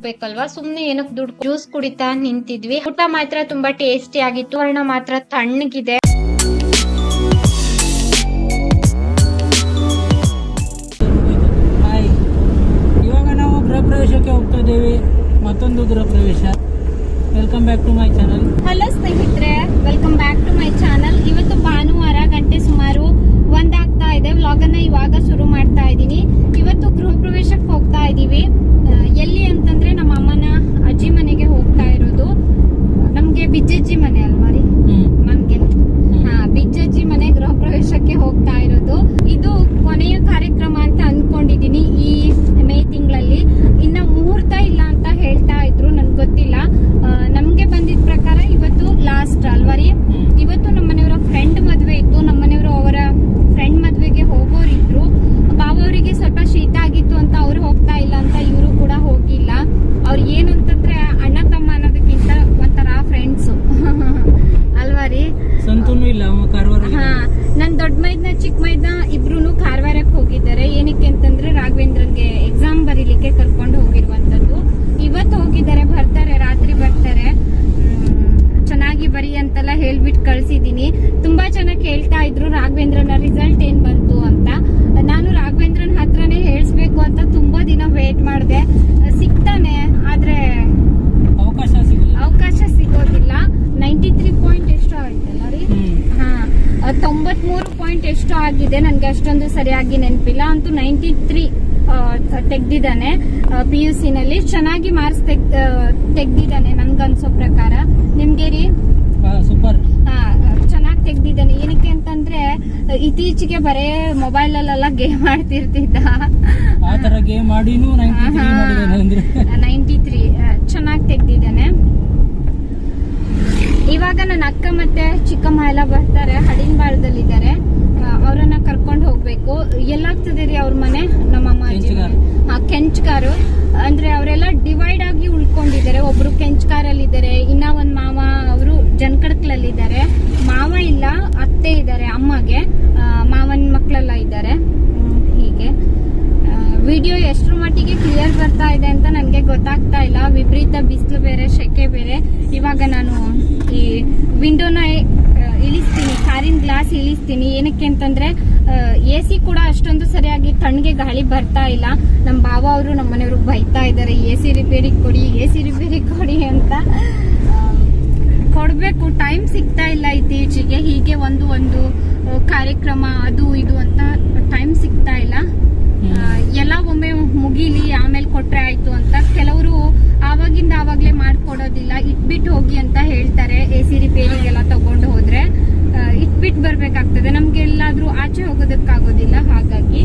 ಹೋಗ್ಬೇಕಲ್ವಾ ಸುಮ್ನೆ ಏನಕ್ ದುಡ್ಡು ಜ್ಯೂಸ್ ಕುಡಿತಾ ನಿಂತಿದ್ವಿ. ಊಟ ಮಾತ್ರ ತುಂಬಾ ಟೇಸ್ಟಿ ಆಗಿತ್ತು. ವರ್ಣ ಮಾತ್ರ ತಣ್ಣಗಿದೆ. ಇವಾಗ ನಾವು ಗೃಹ ಪ್ರವೇಶಕ್ಕೆ ಹೋಗ್ತಾ ಇದ್ದೀವಿ. ಮತ್ತೊಂದು ಗೃಹ ಪ್ರವೇಶ welcome back to my channel hello ಸ್ನೇಹಿತರೆ. Welcome back to my channel ಇವತ್ತು ಭಾನುವಾರ ಗಂಟೆ ಸುಮಾರು ಒಂದಾಗ್ತಾ ಇದೆ. ವ್ಲಾಗ್ ಅನ್ನ ಇವಾಗ ಶುರು ಮಾಡ್ತಾ ಇದೀನಿ ಇವತ್ತು ಗೃಹ ಪ್ರವೇಶಕ್ಕೆ ಹೋಗ್ತಾ ಇದೀವಿ ಎಲ್ಲಿ ಅಂತಂದ್ರೆ ನಮ್ಮ ಅಮ್ಮನ ಅಜ್ಜಿ ಮನೆಗೆ ಹೋಗ್ತಾ ಇರೋದು. ನಮ್ಗೆ ಬಿಜ್ಜಜ್ಜಿ ಮನೆ ಅಲ್ವಾ ರೀ ಹ್ಮ್ ನಮ್ಗೆ ಹಾ ಬಿಜ್ಜಜ್ಜಿ ಮನೆ ಗೃಹ ಪ್ರವೇಶಕ್ಕೆ ಹೋಗ್ತಾ ಇರೋದು ಇದು ಕೊನೆಯ ಕಾರ್ಯಕ್ರಮ ಅಂತ ಅನ್ಕೊಂಡಿದೀನಿ ಈ ಮೇ ತಿಂಗಳಲ್ಲಿ ಇನ್ನ ಮುಹೂರ್ತ ಇಲ್ಲ ಅಂತ ಹೇಳ್ತಾ ಇದ್ರು ನನ್ಗೆ ಗೊತ್ತಿಲ್ಲ ಆ, ನಮ್ಗೆ ಬಂದಿದ್ ಪ್ರಕಾರ ಇವತ್ತು ಲಾಸ್ಟ್ ಅಲ್ವಾ ರೀ ಹ್ಮ್. ಇವತ್ತು ನಮ್ಮ ಮನೆಯವರ ಫ್ರೆಂಡ್ ಮದ್ವೆ ಇತ್ತು ನಮ್ಮ ಮನೆಯವರು ಅವರ ಫ್ರೆಂಡ್ ಮದ್ವೆಗೆ ಹೋಗೋರಿದ್ರು ಬಾವ ಅವರಿಗೆ ಸ್ವಲ್ಪ ಶೀತ ಆಗಿತ್ತು ಅಂತ ಅವ್ರು ಹೋಗ್ತಾ ಇಲ್ಲ ಅಂತ ಇವರು ಕೂಡ ಹೋಗಿಲ್ಲ ಅವ್ರು ಏನು ಅಂತಂದ್ರೆ ಅಣ್ಣ ತಮ್ಮ ಅನ್ನೋದಕ್ಕಿಂತ ಒಂಥರ ಫ್ರೆಂಡ್ಸ್ ಅಲ್ವಾ ರೀ ಸಂತೂನು ಇಲ್ಲ ಅವ ಕಾರವಾರ ಹಾ ನನ್ ದೊಡ್ಡ ಮೈದ್ನ ಚಿಕ್ಕ ಮೈದ್ನ ಇಬ್ರು ಕಾರವಾರಕ್ಕೆ ಹೋಗಿದ್ದಾರೆ ಏನಕ್ಕೆ ಅಂತಂದ್ರೆ ರಾಘವೇಂದ್ರನ್ಗೆ ಎಕ್ಸಾಮ್ ಬರೀಲಿಕ್ಕೆ ಕರ್ಕೊಂಡು ಹೋಗಿರುವಂತದ್ದು ಇವತ್ತು ಹೋಗಿದ್ದಾರೆ ಬರ್ತಾರೆ ರಾತ್ರಿ ಬರ್ತಾರೆ ಹ್ಮ್, ಚೆನ್ನಾಗಿ ಬರಿ ಅಂತೆಲ್ಲ ಹೇಳ್ಬಿಟ್ಟು ಕಳ್ಸಿದೀನಿ ತುಂಬಾ ಚೆನ್ನಾಗಿ ಕೇಳ್ತಾ ಇದ್ರು ರಾಘವೇಂದ್ರನ ರಿಸಲ್ಟ್ ಏನ್ ಬಂತು ಅಂತ ನಾನು ರಾಘವೇಂದ್ರನ್ ಹತ್ರನೇ ಹೇಳ್ಸ್ಬೇಕು ಅಂತ ತುಂಬಾ ದಿನ ವೇಟ್ ಮಾಡಿದೆ ಸಿಗ್ತಾನೆ ಆದ್ರೆ ಅವಕಾಶ ಸಿಗಲ್ಲ ಅವಕಾಶ ಸಿಗೋದಿಲ್ಲ ನೈಂಟಿ ತ್ರೀ ಪಾಯಿಂಟ್ ಎಷ್ಟು ಆಯ್ತಲ್ಲ ರೀ ಹ್ಮ್ ಹಾ ತೊಂಬತ್ಮೂರು ಪಾಯಿಂಟ್ ಎಷ್ಟು ಆಗಿದೆ ನನ್ಗೆ ಅಷ್ಟೊಂದು ಸರಿಯಾಗಿ ನೆನಪಿಲ್ಲ. ಅಂತೂ ನೈಂಟಿ ತ್ರೀ ತೆಗ್ದಿದ್ದಾನೆ. ಪಿ ಯು ಸಿ ನಲ್ಲಿ ಚೆನ್ನಾಗಿ ಮಾರ್ಕ್ಸ್ ತೆಗ್ ತೆಗ್ದಿದ್ದಾನೆ ನನ್ಗನ್ಸೋ ಪ್ರಕಾರ. ನಿಮ್ಗೆ ರೀ? ಸೂಪರ್ ಚೆನ್ನಾಗಿ ತೆಗ್ದಿದ್ದಾನೆ. ಏನಕ್ಕೆ ಅಂತಂದ್ರೆ ಇತ್ತೀಚೆಗೆ ಬರೇ ಮೊಬೈಲ್ ಅಲ್ಲೆಲ್ಲ ಗೇಮ್ ಆಡ್ತಿರ್ತಿದ್ದ. ಆತರ ಗೇಮ್ ಮಾಡಿನೂ ನೈಂಟಿ ತ್ರೀ ಚೆನ್ನಾಗಿ ತೆಗ್ದಿದ್ದಾನೆ. ಇವಾಗ ನನ್ನ ಅಕ್ಕ ಮತ್ತೆ ಚಿಕ್ಕಮ್ಮ ಎಲ್ಲ ಬರ್ತಾರೆ ಹಡಿನ್ಬಾಳದಲ್ಲಿದ್ದಾರೆ ಅವರನ್ನ ಕರ್ಕೊಂಡು ಹೋಗ್ಬೇಕು. ಎಲ್ಲಾಗ್ತದೆ ರೀ ಅವ್ರ ಮನೆ? ನಮ್ಮಮ್ಮ ಅಜ್ಜಿ. ಹಾ, ಕೆಂಚ್ಕಾರು ಅಂದ್ರೆ ಅವರೆಲ್ಲ ಡಿವೈಡ್ ಆಗಿ ಉಳ್ಕೊಂಡಿದ್ದಾರೆ. ಒಬ್ರು ಕೆಂಚ್ಕಾರಲ್ಲಿದ್ದಾರೆ ಇನ್ನ ಒಂದ್ ಮಾವ ಅವರು ಜನಕಡ್ಕಲಲ್ಲಿದ್ದಾರೆ ಮಾವ ಇಲ್ಲ ಅತ್ತೆ ಇದ್ದಾರೆ ಅಮ್ಮಗೆ. ಮಾವನ ಮಾವನ್ ಮಕ್ಕಳೆಲ್ಲ ಇದ್ದಾರೆ. ಹೀಗೆ. ವಿಡಿಯೋ ಎಷ್ಟರ ಮಟ್ಟಿಗೆ ಕ್ಲಿಯರ್ ಬರ್ತಾ ಇದೆ ಅಂತ ನನಗೆ ಗೊತ್ತಾಗ್ತಾ ಇಲ್ಲ. ವಿಪರೀತ ಬಿಸಿಲು ಬೇರೆ ಸೆಕೆ ಬೇರೆ. ಇವಾಗ ನಾನು ಈ ವಿಂಡೋನ ಇಳಿಸ್ತೀನಿ, ಕಾರಿನ ಗ್ಲಾಸ್ ಇಳಿಸ್ತೀನಿ. ಏನಕ್ಕೆ ಅಂತಂದ್ರೆ ಎ ಸಿ ಕೂಡ ಅಷ್ಟೊಂದು ಸರಿಯಾಗಿ ತಣ್ಣಗೆ ಗಾಳಿ ಬರ್ತಾ ಇಲ್ಲ. ನಮ್ಮ ಬಾವ ಅವರು ನಮ್ಮ ಮನೆಯವರು ಬೈತಾ ಇದ್ದಾರೆ ಎ ಸಿ ರಿಪೇರಿ ಕೊಡಿ ಎ ಸಿ ರಿಪೇರಿ ಕೊಡಿ ಅಂತ. ಕೊಡಬೇಕು ಟೈಮ್ ಸಿಗ್ತಾ ಇಲ್ಲ ಇತ್ತೀಚೆಗೆ. ಹೀಗೆ ಒಂದು ಒಂದು ಕಾರ್ಯಕ್ರಮ, ಅದು, ಇದು ಅಂತ ಟೈಮ್ ಸಿಗ್ತಾ ಇಲ್ಲ. ಎಲ್ಲ ಒಮ್ಮೆ ಮುಗೀಲಿ, ಆಮೇಲೆ ಕೊಟ್ರೆ ಆಯ್ತು ಅಂತ ಕೆಲವರು ಆವಾಗಿಂದ ಆವಾಗ್ಲೇ ಮಾಡ್ಕೊಡೋದಿಲ್ಲ ಇಟ್ಬಿಟ್ಟು ಹೋಗಿ ಅಂತ ಹೇಳ್ತಾರೆ, ಎ ಸಿ ರಿಪೇರಿಗೆಲ್ಲ ತಗೊಂಡು ಹೋದ್ರೆ. ಇಟ್ಬಿಟ್ಟು ಬರ್ಬೇಕಾಗ್ತದೆ, ನಮ್ಗೆ ಎಲ್ಲಾದ್ರೂ ಆಚೆ ಹೋಗೋದಕ್ಕಾಗೋದಿಲ್ಲ, ಹಾಗಾಗಿ.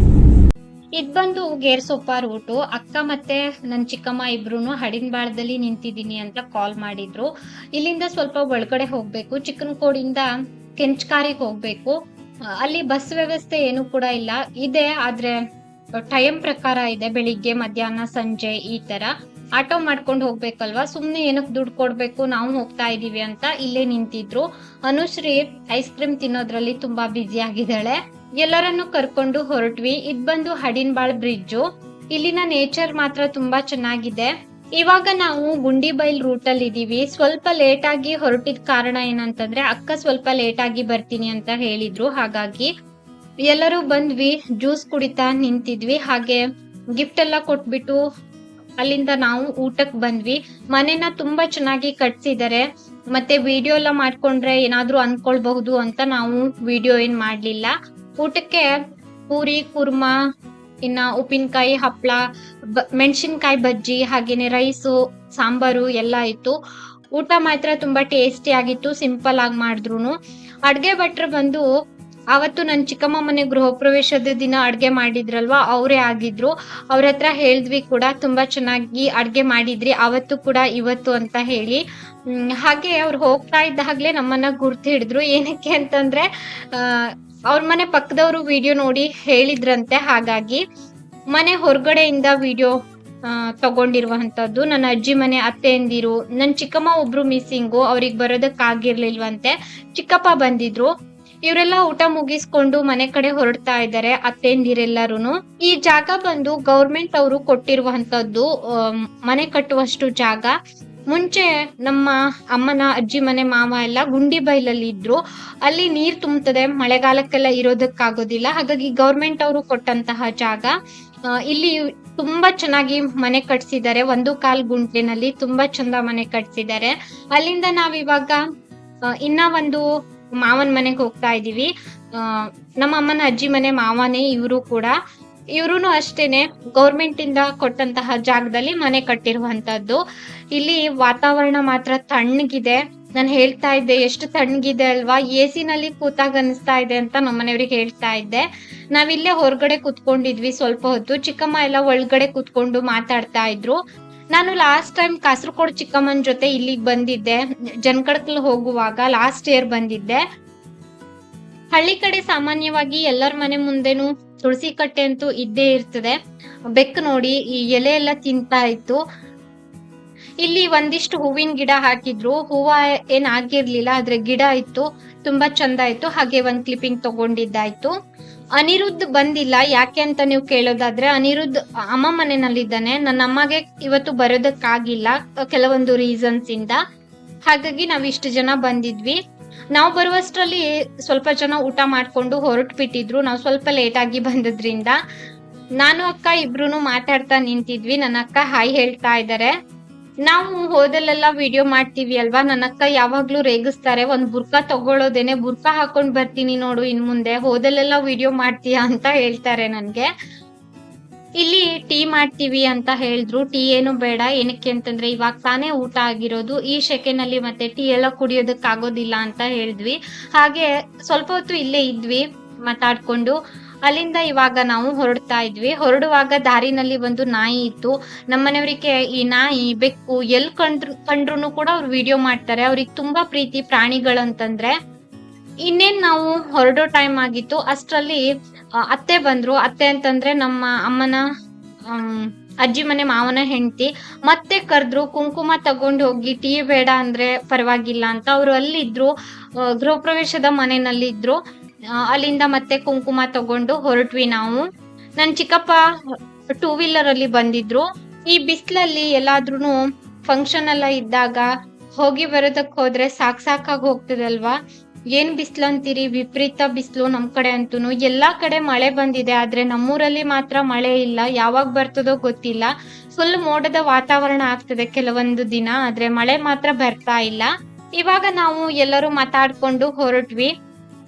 ಇದ್ ಬಂದು ಗೇರ್ಸೊಪ್ಪ ರೂಟು ಅಕ್ಕ ಮತ್ತೆ ನನ್ನ ಚಿಕ್ಕಮ್ಮ ಇಬ್ರು ಹಡಿನ್ಬಾಳದಲ್ಲಿ ನಿಂತಿದ್ದೀನಿ ಅಂತ ಕಾಲ್ ಮಾಡಿದ್ರು. ಇಲ್ಲಿಂದ ಸ್ವಲ್ಪ ಒಳಗಡೆ ಹೋಗ್ಬೇಕು, ಚಿಕ್ಕನಕೋಡಿಂದ ಕೆಂಚ್ಕಾರಿಗೆ ಹೋಗ್ಬೇಕು. ಅಲ್ಲಿ ಬಸ್ ವ್ಯವಸ್ಥೆ ಏನು ಕೂಡ ಇಲ್ಲ. ಇದೆ, ಆದ್ರೆ ಟೈಮ್ ಪ್ರಕಾರ ಇದೆ, ಬೆಳಿಗ್ಗೆ, ಮಧ್ಯಾಹ್ನ, ಸಂಜೆ ಈ ತರ. ಆಟೋ ಮಾಡ್ಕೊಂಡು ಹೋಗ್ಬೇಕಲ್ವಾ? ಸುಮ್ನೆ ಏನಕ್ ದುಡ್ಡು ಕೊಡ್ಬೇಕು, ನಾವು ಹೋಗ್ತಾ ಇದೀವಿ ಅಂತ ಇಲ್ಲೇ ನಿಂತಿದ್ರು. ಅನುಶ್ರೀ ಐಸ್ ಕ್ರೀಮ್ ತಿನ್ನೋದ್ರಲ್ಲಿ ತುಂಬಾ ಬ್ಯುಸಿ ಆಗಿದ್ದಾಳೆ. ಎಲ್ಲರನ್ನು ಕರ್ಕೊಂಡು ಹೊರಟ್ವಿ. ಇದ್ ಬಂದು ಹಡಿನ್ಬಾಳ್ ಬ್ರಿಡ್ಜು ಇಲ್ಲಿನ ನೇಚರ್ ಮಾತ್ರ ತುಂಬಾ ಚೆನ್ನಾಗಿದೆ. ಇವಾಗ ನಾವು ಗುಂಡಿಬೈಲ್ ರೂಟ್ ಅಲ್ಲಿ ಇದೀವಿ. ಸ್ವಲ್ಪ ಲೇಟ್ ಆಗಿ ಹೊರಟಿದ ಕಾರಣ ಏನಂತಂದ್ರೆ, ಅಕ್ಕ ಸ್ವಲ್ಪ ಲೇಟ್ ಆಗಿ ಬರ್ತೀನಿ ಅಂತ ಹೇಳಿದ್ರು. ಹಾಗಾಗಿ ಎಲ್ಲರೂ ಬಂದ್ವಿ, ಜ್ಯೂಸ್ ಕುಡಿತಾ ನಿಂತಿದ್ವಿ. ಹಾಗೆ ಗಿಫ್ಟ್ ಎಲ್ಲ ಕೊಟ್ಬಿಟ್ಟು ಅಲ್ಲಿಂದ ನಾವು ಊಟಕ್ಕೆ ಬಂದ್ವಿ. ಮನೆನ ತುಂಬಾ ಚೆನ್ನಾಗಿ ಕಟ್ಸಿದ್ದಾರೆ. ಮತ್ತೆ ವಿಡಿಯೋ ಎಲ್ಲ ಮಾಡ್ಕೊಂಡ್ರೆ ಏನಾದ್ರೂ ಅನ್ಕೊಳ್ಬಹುದು ಅಂತ ನಾವು ವಿಡಿಯೋ ಏನ್ ಮಾಡ್ಲಿಲ್ಲ. ಊಟಕ್ಕೆ ಪೂರಿ, ಕುರ್ಮಾ, ಇನ್ನ ಉಪ್ಪಿನಕಾಯಿ ಹಪ್ಪಳ ಮೆಣಸಿನ್ಕಾಯಿ ಬಜ್ಜಿ, ಹಾಗೇನೆ ರೈಸು, ಸಾಂಬಾರು ಎಲ್ಲ ಇತ್ತು. ಊಟ ಮಾತ್ರ ತುಂಬಾ ಟೇಸ್ಟಿ ಆಗಿತ್ತು ಸಿಂಪಲ್ ಆಗಿ ಮಾಡಿದ್ರು ಅಡ್ಗೆ ಭಟ್ರು ಬಂದು ಅವತ್ತು ನನ್ನ ಚಿಕ್ಕಮ್ಮ ಮನೆ ಗೃಹ ಪ್ರವೇಶದ ದಿನ ಅಡುಗೆ ಮಾಡಿದ್ರಲ್ವಾ? ಅವರೇ ಆಗಿದ್ರು. ಅವ್ರ ಹತ್ರ ಹೇಳಿದ್ವಿ ಕೂಡ, ತುಂಬಾ ಚೆನ್ನಾಗಿ ಅಡುಗೆ ಮಾಡಿದ್ರಿ, ಅವತ್ತು ಕೂಡ ಇವತ್ತು ಅಂತ ಹೇಳಿ. ಹಾಗೆ ಅವ್ರು ಹೋಗ್ತಾ ಇದ್ದಾಗ್ಲೇ ನಮ್ಮನ್ನ ಗುರ್ತು ಹಿಡಿದ್ರು. ಏನಕ್ಕೆ ಅಂತಂದ್ರೆ ಅವ್ರ ಮನೆ ಪಕ್ಕದವರು ವಿಡಿಯೋ ನೋಡಿ ಹೇಳಿದ್ರಂತೆ, ಹಾಗಾಗಿ ಮನೆ ಹೊರಗಡೆಯಿಂದ ವಿಡಿಯೋ ತಗೊಂಡಿರುವಂತದ್ದು ನನ್ನ ಅಜ್ಜಿ ಮನೆ ಅತ್ತೆಯಂದಿರು ನನ್ನ ಚಿಕ್ಕಮ್ಮ ಒಬ್ರು ಮಿಸ್ಸಿಂಗು ಅವ್ರಿಗೆ ಬರೋದಕ್ಕಾಗಿರ್ಲಿಲ್ವಂತೆ. ಚಿಕ್ಕಪ್ಪ ಬಂದಿದ್ರು. ಇವರೆಲ್ಲ ಊಟ ಮುಗಿಸ್ಕೊಂಡು ಮನೆ ಕಡೆ ಹೊರಡ್ತಾ ಇದ್ದಾರೆ ಅತ್ತೆಂದಿರೆಲ್ಲರೂ ಈ ಜಾಗ ಬಂದು ಗೌರ್ಮೆಂಟ್ ಅವರು ಕೊಟ್ಟಿರುವಂತದ್ದು ಮನೆ ಕಟ್ಟುವಷ್ಟು ಜಾಗ. ಮುಂಚೆ ನಮ್ಮ ಅಮ್ಮನ, ಅಜ್ಜಿ ಮನೆ, ಮಾವ ಎಲ್ಲ ಗುಂಡಿ ಬೈಲಲ್ಲಿ ಇದ್ರು. ಅಲ್ಲಿ ನೀರ್ ತುಂಬುತ್ತದೆ ಮಳೆಗಾಲಕ್ಕೆಲ್ಲ ಇರೋದಕ್ಕಾಗೋದಿಲ್ಲ. ಹಾಗಾಗಿ ಗೌರ್ಮೆಂಟ್ ಅವರು ಕೊಟ್ಟಂತಹ ಜಾಗ. ಇಲ್ಲಿ ತುಂಬಾ ಚೆನ್ನಾಗಿ ಮನೆ ಕಟ್ಸಿದ್ದಾರೆ. ಒಂದು ಕಾಲ್ ಗುಂಟೆನಲ್ಲಿ ತುಂಬಾ ಚಂದ ಮನೆ ಕಟ್ಸಿದ್ದಾರೆ. ಅಲ್ಲಿಂದ ನಾವಿವಾಗ ಇನ್ನ ಒಂದು ಮಾವನ್ ಮನೆಗೆ ಹೋಗ್ತಾ ಇದೀವಿ. ನಮ್ಮ ಅಮ್ಮನ ಅಜ್ಜಿ ಮನೆ, ಮಾವನೇ ಇವರು ಕೂಡ. ಇವ್ರು ಅಷ್ಟೇನೆ ಗೌರ್ಮೆಂಟ್ ಇಂದ ಕೊಟ್ಟಂತಹ ಜಾಗದಲ್ಲಿ ಮನೆ ಕಟ್ಟಿರುವಂತದ್ದು. ಇಲ್ಲಿ ವಾತಾವರಣ ಮಾತ್ರ ತಣ್ಣಗಿದೆ. ನಾನು ಹೇಳ್ತಾ ಇದ್ದೆ, ಎಷ್ಟು ತಣ್ಣಗಿದೆ ಅಲ್ವಾ? ಎ ನಲ್ಲಿ ಕೂತಾಗ ಅನಿಸ್ತಾ ಇದೆ ಅಂತ ನಮ್ಮನೆಯವ್ರಿಗೆ ಹೇಳ್ತಾ ಇದ್ದೆ. ನಾವಿಲ್ಲೇ ಹೊರಗಡೆ ಕುತ್ಕೊಂಡಿದ್ವಿ ಸ್ವಲ್ಪ ಹೊತ್ತು. ಚಿಕ್ಕಮ್ಮ ಎಲ್ಲ ಒಳಗಡೆ ಕುತ್ಕೊಂಡು ಮಾತಾಡ್ತಾ ಇದ್ರು. ನಾನು ಲಾಸ್ಟ್ ಟೈಮ್ ಕಾಸರಗೋಡು ಚಿಕ್ಕಮ್ಮನ ಜೊತೆ ಇಲ್ಲಿಗೆ ಬಂದಿದ್ದೆ. ಜನಕಡಕಲ್ ಹೋಗುವಾಗ ಲಾಸ್ಟ್ ಇಯರ್ ಬಂದಿದ್ದೆ. ಹಳ್ಳಿ ಕಡೆ ಸಾಮಾನ್ಯವಾಗಿ ಎಲ್ಲರ ಮನೆ ಮುಂದೆನು ತುಳಸಿ ಕಟ್ಟೆ ಅಂತೂ ಇದ್ದೇ ಇರ್ತದೆ. ಬೆಕ್ಕು ನೋಡಿ, ಈ ಎಲೆ ಎಲ್ಲ ತಿಂತಾ ಇತ್ತು. ಇಲ್ಲಿ ಒಂದಿಷ್ಟು ಹೂವಿನ ಗಿಡ ಹಾಕಿದ್ರು. ಹೂವ ಏನ್ ಆಗಿರ್ಲಿಲ್ಲ, ಆದ್ರೆ ಗಿಡ ಇತ್ತು. ತುಂಬಾ ಚಂದ ಇತ್ತು ಹಾಗೆ ಒಂದ್ ಕ್ಲಿಪ್ಪಿಂಗ್ ತಗೊಂಡಿದ್ದಾಯ್ತು. ಅನಿರುದ್ಧ್ ಬಂದಿಲ್ಲ. ಯಾಕೆ ಅಂತ ನೀವು ಕೇಳೋದಾದ್ರೆ, ಅನಿರುದ್ಧ ಅಮ್ಮ ಮನೆಯಲ್ಲಿದ್ದಾನೆ. ನನ್ನ ಅಮ್ಮಗೆ ಇವತ್ತು ಬರೋದಕ್ಕಾಗಿಲ್ಲ, ಕೆಲವೊಂದು ರೀಸನ್ಸ್ ಇಂದ. ಹಾಗಾಗಿ ನಾವು ಇಷ್ಟು ಜನ ಬಂದಿದ್ವಿ. ನಾವು ಬರುವಷ್ಟರಲ್ಲಿ ಸ್ವಲ್ಪ ಜನ ಊಟ ಮಾಡ್ಕೊಂಡು ಹೊರಟು ಬಿಟ್ಟಿದ್ರು ನಾವು ಸ್ವಲ್ಪ ಲೇಟ್ ಆಗಿ ಬಂದದ್ರಿಂದ. ನಾನು, ಅಕ್ಕ ಇಬ್ರು ಮಾತಾಡ್ತಾ ನಿಂತಿದ್ವಿ. ನನ್ನ ಅಕ್ಕ ಹಾಯ್ ಹೇಳ್ತಾ ಇದ್ದಾರೆ ನಾವು ಹೋದಲ್ಲೆಲ್ಲ ವಿಡಿಯೋ ಮಾಡ್ತೀವಿ ಅಲ್ವಾ? ನನ್ನ ಅಕ್ಕ ಯಾವಾಗ್ಲೂ ರೇಗಿಸ್ತಾರೆ, ಒಂದ್ ಬುರ್ಕಾ ತಗೊಳ್ಳೋದೇನೆ ಬುರ್ಕಾ ಹಾಕೊಂಡ್ ಬರ್ತೀನಿ ನೋಡು ಇನ್ ಮುಂದೆ, ಹೋದಲ್ಲೆಲ್ಲ ವಿಡಿಯೋ ಮಾಡ್ತೀಯಾ? ಅಂತ ಹೇಳ್ತಾರೆ ನನ್ಗೆ. ಇಲ್ಲಿ ಟೀ ಮಾಡ್ತೀವಿ ಅಂತ ಹೇಳಿದ್ರು, ಟೀ ಏನು ಬೇಡ, ಏನಕ್ಕೆ ಅಂತಂದ್ರೆ ಇವಾಗ ತಾನೇ ಊಟ ಆಗಿರೋದು, ಈ ಶೆಕೆನಲ್ಲಿ ಮತ್ತೆ ಟೀ ಎಲ್ಲ ಕುಡಿಯೋದಕ್ಕಾಗೋದಿಲ್ಲ ಅಂತ ಹೇಳಿದ್ವಿ. ಹಾಗೆ ಸ್ವಲ್ಪ ಹೊತ್ತು ಇಲ್ಲೇ ಇದ್ವಿ, ಮಾತಾಡ್ಕೊಂಡು. ಅಲ್ಲಿಂದ ಇವಾಗ ನಾವು ಹೊರಡ್ತಾ ಇದ್ವಿ. ಹೊರಡುವಾಗ ದಾರಿನಲ್ಲಿ ಒಂದು ನಾಯಿ ಇತ್ತು. ನಮ್ಮನೆಯವರಿಗೆ ಈ ನಾಯಿ, ಬೆಕ್ಕು ಎಲ್ ಕಂಡ್ರು ಕಂಡ್ರು ಕೂಡ ಅವ್ರು ವಿಡಿಯೋ ಮಾಡ್ತಾರೆ. ಅವ್ರಿಗೆ ತುಂಬಾ ಪ್ರೀತಿ ಪ್ರಾಣಿಗಳಂತಂದ್ರೆ ಇನ್ನೇನ್ ನಾವು ಹೊರಡೋ ಟೈಮ್ ಆಗಿತ್ತು. ಅಷ್ಟರಲ್ಲಿ ಅತ್ತೆ ಬಂದ್ರು. ಅತ್ತೆ ಅಂತಂದ್ರೆ ನಮ್ಮ ಅಮ್ಮನ ಅಜ್ಜಿ ಮನೆ, ಮಾವನ ಹೆಂಡತಿ. ಮತ್ತೆ ಕರೆದ್ರು, ಕುಂಕುಮ ತಗೊಂಡು ಹೋಗಿ, ಟೀ ಬೇಡ ಅಂದ್ರೆ ಪರವಾಗಿಲ್ಲ ಅಂತ ಅವರು ಅಲ್ಲಿದ್ರು. ಗೃಹ ಪ್ರವೇಶದ ಮನೆಯಲ್ಲಿ ಇದ್ರು ಅಲ್ಲಿಂದ ಮತ್ತೆ ಕುಂಕುಮ ತಗೊಂಡು ಹೊರಟ್ವಿ ನಾವು. ನನ್ ಚಿಕ್ಕಪ್ಪ ಟೂ ವೀಲರ್ ಅಲ್ಲಿ ಬಂದಿದ್ರು. ಈ ಬಿಸಿಲಲ್ಲಿ ಎಲ್ಲಾದ್ರೂ ಫಂಕ್ಷನ್ ಎಲ್ಲ ಇದ್ದಾಗ ಹೋಗಿ ಬರೋದಕ್ ಹೋದ್ರೆ ಸಾಕ್ ಸಾಕಾಗಿ ಹೋಗ್ತದಲ್ವಾ? ಏನ್ ಬಿಸ್ಲು ಅಂತೀರಿ? ವಿಪರೀತ ಬಿಸ್ಲು ನಮ್ ಕಡೆ ಅಂತೂ ಎಲ್ಲಾ ಕಡೆ ಮಳೆ ಬಂದಿದೆ, ಆದ್ರೆ ನಮ್ಮೂರಲ್ಲಿ ಮಾತ್ರ ಮಳೆ ಇಲ್ಲ. ಯಾವಾಗ ಬರ್ತದೋ ಗೊತ್ತಿಲ್ಲ. ಫುಲ್ ಮೋಡದ ವಾತಾವರಣ ಆಗ್ತದೆ ಕೆಲವೊಂದು ದಿನ, ಆದ್ರೆ ಮಳೆ ಮಾತ್ರ ಬರ್ತಾ ಇಲ್ಲ. ಇವಾಗ ನಾವು ಎಲ್ಲರೂ ಮಾತಾಡ್ಕೊಂಡು ಹೊರಟ್ವಿ.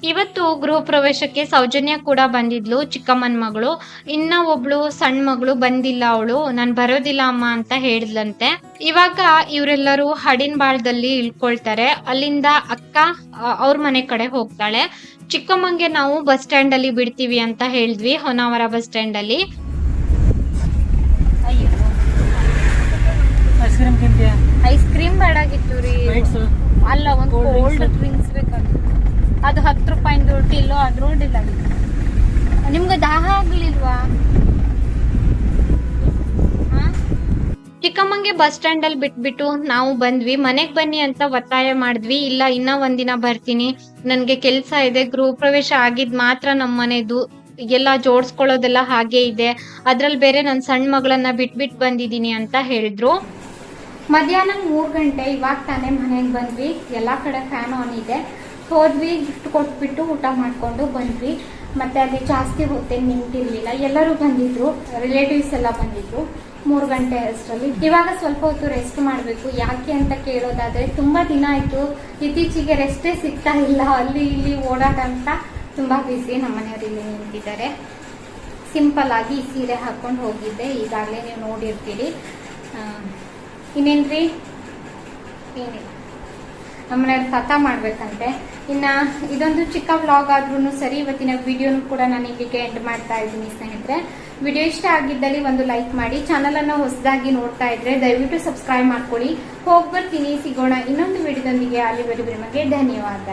ಇವತ್ತು ಗೃಹ ಪ್ರವೇಶಕ್ಕೆ ಸೌಜನ್ಯ ಕೂಡ ಬಂದಿದ್ಲು ಚಿಕ್ಕಮ್ಮನ ಮಗಳು. ಇನ್ನ ಒಬ್ಳು ಸಣ್ಣ ಮಗಳು ಬಂದಿಲ್ಲ ಅವಳು. ನಾನ್ ಬರೋದಿಲ್ಲ ಅಮ್ಮ ಅಂತ ಹೇಳಿದ್ಲಂತೆ. ಇವಾಗ ಇವರೆಲ್ಲರೂ ಹಡಿನ ಬಾಳದಲ್ಲಿ ಇಳ್ಕೊಳ್ತಾರೆ. ಅಲ್ಲಿಂದ ಅಕ್ಕ ಅವ್ರ ಮನೆ ಕಡೆ ಹೋಗ್ತಾಳೆ. ಚಿಕ್ಕಮ್ಮಂಗೆ ನಾವು ಬಸ್ ಸ್ಟ್ಯಾಂಡ್ ಅಲ್ಲಿ ಬಿಡ್ತೀವಿ ಅಂತ ಹೇಳಿದ್ವಿ ಹೊನ್ನಾವರ ಬಸ್ ಸ್ಟ್ಯಾಂಡ್ ಅಲ್ಲಿ ಐಸ್ ಕ್ರೀಮ್ ತಿಂತೀಯಾ ಐಸ್ ಕ್ರೀಮ್ ಬೇಡಾಗಿತ್ತು ರೀ ಅಲ್ಲ ಒಂದು. ಕೋಲ್ಡ್ ಡ್ರಿಂಕ್ಸ್ ಬೇಕಾಗಿತ್ತು. ಅದು ಹತ್ತು ರೂಪಾಯಿಂದು ಟಿಲ್ಲೋ ಅದ್ರೋಡಿಲ್ಲ ನಿಮ್ಗೆ ದಾಹ ಆಗ್ಲಿಲ್ವಾ? ಚಿಕ್ಕಮ್ಮಂಗೆ ಬಸ್ ಸ್ಟ್ಯಾಂಡ್ ಅಲ್ಲಿ ಬಿಟ್ಬಿಟ್ಟು ನಾವು ಬಂದ್ವಿ. ಮನೆಗ್ ಬನ್ನಿ ಅಂತ ಒತ್ತಾಯ ಮಾಡಿದ್ವಿ. ಇಲ್ಲ ಇನ್ನ ಒಂದಿನ ಬರ್ತೀನಿ. ನನ್ಗೆ ಕೆಲ್ಸ ಇದೆ. ಗೃಹ ಪ್ರವೇಶ ಆಗಿದ್ ಮಾತ್ರ ನಮ್ಮ ಮನೆದು. ಎಲ್ಲ ಜೋಡ್ಸ್ಕೊಳ್ಳೋದೆಲ್ಲ ಹಾಗೆ ಇದೆ. ಅದ್ರಲ್ಲಿ ಬೇರೆ ನನ್ನ ಸಣ್ಣ ಮಗಳನ್ನ ಬಿಟ್ಬಿಟ್ ಬಂದಿದೀನಿ ಅಂತ ಹೇಳಿದ್ರು. ಮಧ್ಯಾಹ್ನ ಮೂರ್ ಗಂಟೆ ಇವಾಗ ತಾನೇ ಮನೆಗೆ ಬಂದ್ವಿ. ಎಲ್ಲಾ ಕಡೆ ಫ್ಯಾನ್ ಆನ್ ಇದೆ. ಹೋದ್ವಿ ಗಿಫ್ಟ್ ಕೊಟ್ಬಿಟ್ಟು ಊಟ ಮಾಡ್ಕೊಂಡು ಬಂದ್ವಿ. ಮತ್ತೆ ಅಲ್ಲಿ ಜಾಸ್ತಿ ಹೊತ್ತೇನು ನಿಂತಿರ್ಲಿಲ್ಲ. ಎಲ್ಲರೂ ಬಂದಿದ್ರು ರಿಲೇಟಿವ್ಸ್ ಎಲ್ಲ ಬಂದಿದ್ರು ಮೂರು ಗಂಟೆ ಅಷ್ಟರಲ್ಲಿ. ಇವಾಗ ಸ್ವಲ್ಪ ಹೊತ್ತು ರೆಸ್ಟ್ ಮಾಡಬೇಕು. ಯಾಕೆ ಅಂತ ಕೇಳೋದಾದ್ರೆ, ತುಂಬಾ ದಿನ ಆಯ್ತು. ಇತ್ತೀಚೆಗೆ ರೆಸ್ಟೇ ಸಿಗ್ತಾ ಇಲ್ಲ. ಅಲ್ಲಿ ಇಲ್ಲಿ ಓಡಾಟ ಅಂತ ತುಂಬಾ ಬಿಸಿ ನಮ್ಮ ಮನೆಯವರು ಇಲ್ಲಿ ನಿಂತಿದ್ದಾರೆ. ಸಿಂಪಲ್ ಆಗಿ ಸೀರೆ ಹಾಕೊಂಡು ಹೋಗಿದ್ದೆ. ಈಗಾಗಲೇ ನೀವು ನೋಡಿರ್ತೀರಿ. ಇನ್ನೇನ್ರಿ? ಏನಿಲ್ಲ. ನಮ್ಮನೆಯವ್ರು ತಾತ ಮಾಡ್ಬೇಕಂತೆ. ಇನ್ನ ಇದೊಂದು ಚಿಕ್ಕ ವ್ಲಾಗ್ ಆದ್ರೂ ಸರಿ, ಇವತ್ತಿನ ವಿಡಿಯೋನು ಕೂಡ ನಾನು ಇಲ್ಲಿಗೆ ಎಂಡ್ ಮಾಡ್ತಾ ಇದ್ದೀನಿ ಸ್ನೇಹಿತರೆ. ವಿಡಿಯೋ ಇಷ್ಟ ಆಗಿದ್ದಲ್ಲಿ ಒಂದು ಲೈಕ್ ಮಾಡಿ ಚಾನಲ್ ಅನ್ನ ಹೊಸದಾಗಿ ನೋಡ್ತಾ ಇದ್ರೆ ದಯವಿಟ್ಟು ಸಬ್ಸ್ಕ್ರೈಬ್ ಮಾಡ್ಕೊಳ್ಳಿ. ಹೋಗಿ ಬರ್ತೀನಿ ಸಿಗೋಣ ಇನ್ನೊಂದು ವಿಡಿಯೋದೊಂದಿಗೆ ಅಲ್ಲಿವರೆಗೂ ನಿಮಗೆ ಧನ್ಯವಾದ.